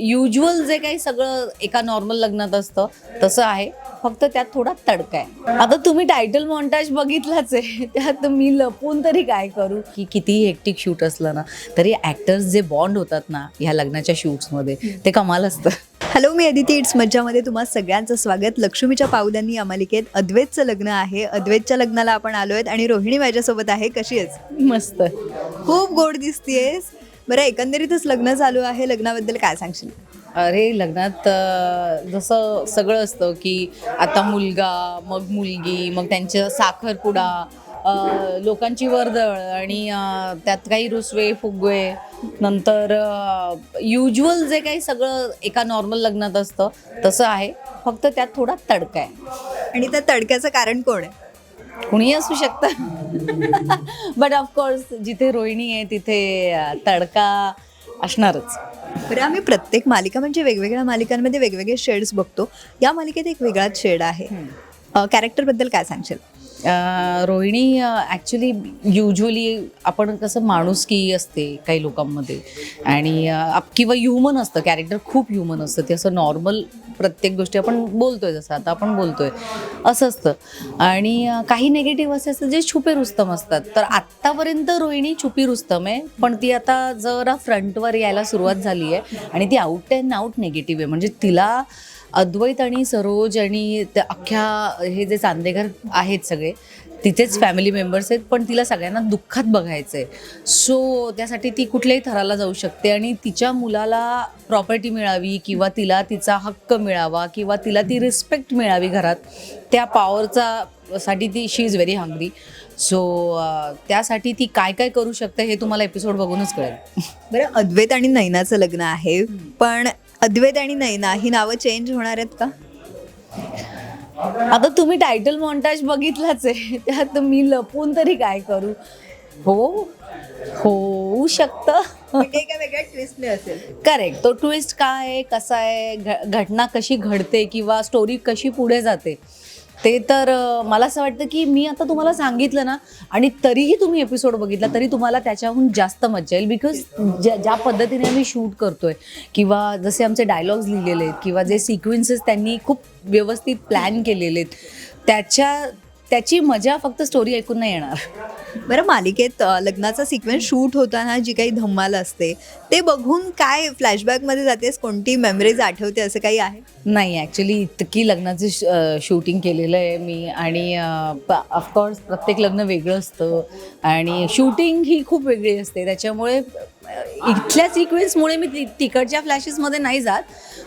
Usual जे काही सगळं एका नॉर्मल लग्नात असतं तसं आहे. फक्त त्यात थोडा तडका आहे. आता तुम्ही टायटल मॉन्टाज बघितलाच आहे. त्यात मी लपून तरी काय करू? की कितीही हेक्टिक शूट असलं ना तरी ॲक्टर्स जे बॉन्ड होतात ना ह्या लग्नाच्या शूट्समध्ये ते कमाल असतं. हॅलो मी अदिती. इट्स मज्जामध्ये तुम्हा सगळ्यांचं स्वागत. लक्ष्मीच्या पावलांनी या मालिकेत अद्वैतचं लग्न आहे. अद्वैतच्या लग्नाला आपण आलो आहेत आणि रोहिणी माझ्यासोबत आहे. कशी आहेस? मस्त. खूप गोड दिसतीयस बरं एकंदरीतच लग्न चालू आहे लग्नाबद्दल काय सांगशील? अरे लग्नात अं, जसं सगळं असतं की आता मुलगा मग मुलगी मग त्यांचं साखरपुडा अं, लोकांची वर्दळ आणि अं, त्यात काही रुसवे फुगवे नंतर युजल जे काही सगळं एका नॉर्मल लग्नात असतं तसं आहे. फक्त त्यात थोडा तडका आहे. आणि त्या तडक्याचं कारण कोण आहे? कुणीही असू शकतं. बट ऑफकोर्स जिथे रोहिणी आहे तिथे तडका असणारच. बरं आम्ही प्रत्येक मालिका म्हणजे वेगवेगळ्या मालिकांमध्ये वेगवेगळे शेड्स बघतो. या मालिकेत एक वेगळाच शेड आहे. कॅरेक्टरबद्दल काय सांगशील? रोहिणी ॲक्च्युली युजली आपण कसं माणुसकी असते काही लोकांमध्ये. आणि आप- किंवा ह्युमन असतं कॅरेक्टर खूप ह्युमन असतं. ते असं नॉर्मल प्रत्येक गोष्टी आपण बोलतोय जसं आता आपण बोलतोय. असं असतं. आणि काही नेगेटिव्ह असे असतं जे छुपे रुस्तम असतात. तर आत्तापर्यंत रोहिणी छुपी रुस्तम आहे पण ती आता जरा फ्रंटवर यायला सुरुवात झाली आहे आणि ती आउट अँड आउट नेगेटिव्ह आहे. म्हणजे तिला अद्वैत आणि सरोज आणि त्या अख्ख्या हे जे चांदेकर आहेत सगळे तिथेच फॅमिली मेंबर्स आहेत पण तिला सगळ्यांना दुःखात बघायचं आहे सो त्यासाठी ती कुठल्याही थराला जाऊ शकते आणि तिच्या मुलाला प्रॉपर्टी मिळावी किंवा तिला तिचा हक्क मिळावा किंवा तिला ती रिस्पेक्ट मिळावी घरात त्या पॉवरचा साठी ती she is very hungry so त्यासाठी ती काय काय करू शकते हे तुम्हाला एपिसोड बघूनच कळेल. बरं अद्वैत आणि नैनाचं लग्न आहे पण अद्वैत आणि नैना ही नावं चेंज होणार आहेत का? आता तुम्ही टायटल मॉन्टाज बघितलाच आहे. त्यात मी लपून तरी काय करू? हो होऊ शकतं. करेक्ट तो ट्विस्ट काय आहे कसा आहे घटना कशी घडते किंवा स्टोरी कशी पुढे जाते? ते तर मला असं वाटतं की मी आता तुम्हाला सांगितलं ना आणि तरीही तुम्ही एपिसोड बघितला तरी तुम्हाला त्याच्याहून जास्त मजा येईल. बिकॉज ज्या ज्या पद्धतीने आम्ही शूट करतोय किंवा जसे आमचे डायलॉग्स लिहिलेले आहेत किंवा जे सिक्वेन्सेस त्यांनी खूप व्यवस्थित प्लॅन केलेले आहेत त्याच्या त्याची मजा फक्त स्टोरी ऐकून नाही येणार. बरं मालिकेत लग्नाचा सिक्वेन्स शूट होताना जी काही धम्माल असते ते बघून काय फ्लॅशबॅकमध्ये जातेस? कोणती मेमरीज आठवते? असं काही आहे? नाही ॲक्च्युली इतकी लग्नाचं शूटिंग केलेलं आहे मी आणि ऑफकोर्स प्रत्येक लग्न वेगळं असतं आणि शूटिंग ही खूप वेगळी असते. त्याच्यामुळे इथल्या सिक्वेन्समुळे मी ति- तिकडच्या फ्लॅशेसमध्ये नाही जात.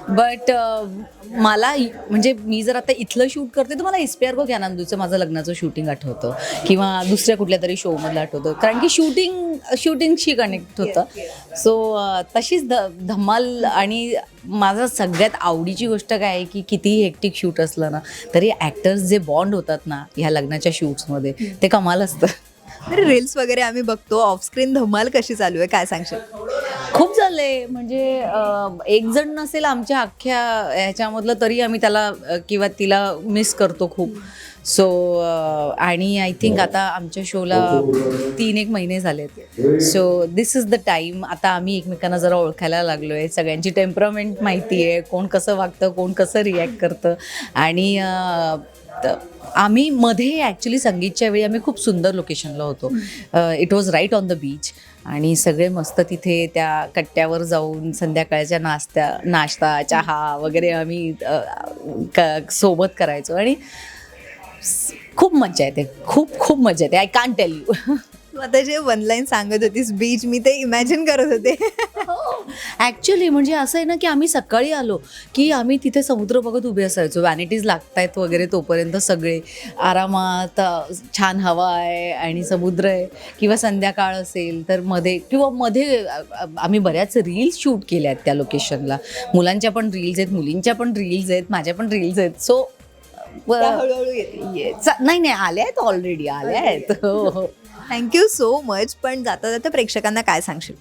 बट uh, मला म्हणजे मी जर आता इथलं शूट करते तर मला इस्पियार्गो कॅनांदूचं माझं लग्नाचं शूटिंग आठवतं. किंवा दुसऱ्या कुठल्या तरी शोमधलं आठवतं. कारण की शूटिंग शूटिंगशी कनेक्ट होतं. सो uh, तशीच ध धमाल आणि माझा सगळ्यात आवडीची गोष्ट काय आहे की कितीही हेक्टिक शूट असलं ना तरी ॲक्टर्स जे बॉन्ड होतात ना ह्या लग्नाच्या शूट्समध्ये ते कमाल असतं. रील्स वगैरे आम्ही बघतो. ऑफस्क्रीन धमाल कशी चालू आहे काय सांगशील? खूप झालंय म्हणजे एक जण नसेल आमच्या अख्ख्या ह्याच्यामधलं तरी आम्ही त्याला किंवा तिला मिस करतो खूप. सो आणि आय थिंक आता आमच्या शोला तीन एक महिने झालेत. So this is the time आता आम्ही एकमेकांना जरा ओळखायला लागलो आहे सगळ्यांची टेम्परामेंट माहिती आहे कोण कसं वागतं कोण कसं रिॲक्ट करतं. आणि आम्ही मध्ये ॲक्च्युली संगीतच्या वेळी आम्ही खूप सुंदर लोकेशनला होतो. It was right on the beach आणि सगळे मस्त तिथे त्या कट्ट्यावर जाऊन संध्याकाळच्या नाश्त्या नाश्ता चहा वगैरे आम्ही क सोबत करायचो. आणि खूप मजा येते. खूप खूप मजा येते. आय कान टेल यू आता जे वन लाईन सांगत होतीस बीच मी ते इमॅजिन करत होते. ॲक्च्युली म्हणजे असं आहे ना की आम्ही सकाळी आलो की आम्ही तिथे समुद्र बघत उभे असायचो. व्हॅनिटीज लागतायत वगैरे तोपर्यंत सगळे. आरामात छान हवा आहे आणि समुद्र आहे. किंवा संध्याकाळ असेल तर मध्ये किंवा मध्ये आम्ही बऱ्याच रील्स शूट केल्या आहेत त्या लोकेशनला मुलांच्या पण रील्स आहेत मुलींच्या पण रील्स आहेत माझ्या पण रील्स आहेत. सो हळूहळू नाही नाही आल्या आहेत ऑलरेडी आल्या आहेत. हो हो. थँक्यू सो मच पण जाता जाता प्रेक्षकांना काय सांगशील?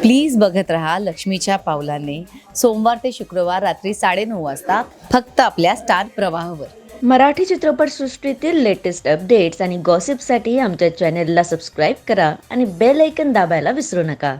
प्लीज बघत रहा लक्ष्मीच्या पावलाने. सोमवार ते शुक्रवार रात्री साडेनऊ वाजता फक्त आपल्या स्टार प्रवाहावर. मराठी चित्रपटसृष्टीतील लेटेस्ट अपडेट्स आणि गॉसिपसाठी आमच्या चॅनेलला सबस्क्राईब करा आणि बेल ऐकन दाबायला विसरू नका.